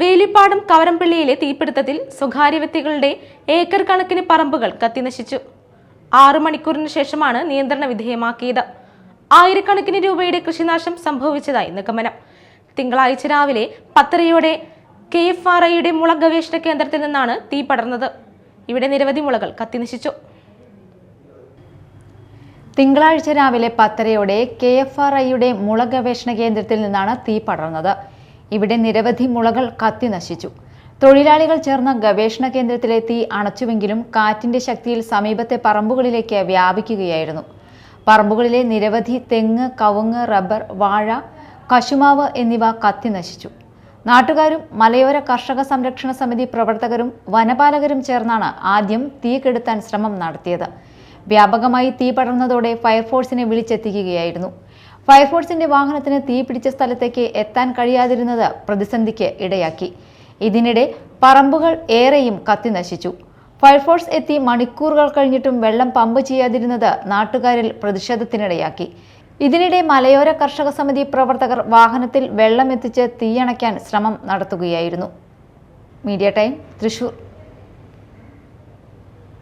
വേലിപ്പാടം കവരംപള്ളിയിലെ തീപിടുത്തത്തിൽ സ്വകാര്യ വ്യക്തികളുടെ ഏക്കർ കണക്കിന് പറമ്പുകൾ കത്തിനശിച്ചു. ആറു മണിക്കൂറിന് ശേഷമാണ് നിയന്ത്രണ വിധേയമാക്കിയത്. ആയിരക്കണക്കിന് രൂപയുടെ കൃഷിനാശം സംഭവിച്ചതായി നിഗമനം. തിങ്കളാഴ്ച രാവിലെ പത്തരയോടെ കെ എഫ് ആർ ഐയുടെ മുള ഗവേഷണ കേന്ദ്രത്തിൽ നിന്നാണ് തീ പടർന്നത്. ഇവിടെ നിരവധി മുളകൾ കത്തിനശിച്ചു. തിങ്കളാഴ്ച രാവിലെ പത്തരയോടെ കെ എഫ് ആർ ഐയുടെ മുള ഗവേഷണ കേന്ദ്രത്തിൽ നിന്നാണ് തീ പടർന്നത്. ഇവിടെ നിരവധി മുളകൾ കത്തി നശിച്ചു. തൊഴിലാളികൾ ചേർന്ന ഗവേഷണ കേന്ദ്രത്തിലെ തീ അണച്ചുവെങ്കിലും കാറ്റിന്റെ ശക്തിയിൽ സമീപത്തെ പറമ്പുകളിലേക്ക് വ്യാപിക്കുകയായിരുന്നു. പറമ്പുകളിലെ നിരവധി തെങ്ങ് കവുങ്ങ് റബ്ബർ വാഴ കശുമാവ് എന്നിവ കത്തി നശിച്ചു. നാട്ടുകാരും മലയോര കർഷക സംരക്ഷണ സമിതി പ്രവർത്തകരും വനപാലകരും ചേർന്നാണ് ആദ്യം തീ കെടുത്താൻ ശ്രമം നടത്തിയത്. വ്യാപകമായി തീ പടർന്നതോടെ ഫയർഫോഴ്സിനെ വിളിച്ചെത്തിക്കുകയായിരുന്നു. ഫയർഫോഴ്സിന്റെ വാഹനത്തിന് തീ പിടിച്ച സ്ഥലത്തേക്ക് എത്താൻ കഴിയാതിരുന്നത് പ്രതിസന്ധിക്ക് ഇടയാക്കി. ഇതിനിടെ പറമ്പുകൾ ഏറെയും കത്തിനശിച്ചു ഫയർഫോഴ്സ് എത്തി മണിക്കൂറുകൾ കഴിഞ്ഞിട്ടും വെള്ളം പമ്പ് ചെയ്യാതിരുന്നത് നാട്ടുകാരിൽ പ്രതിഷേധത്തിനിടയാക്കി. ഇതിനിടെ മലയോര കർഷക സമിതി പ്രവർത്തകർ വാഹനത്തിൽ വെള്ളം എത്തിച്ച് തീയണയ്ക്കാൻ ശ്രമം നടത്തുകയായിരുന്നു. Media time Thrissur.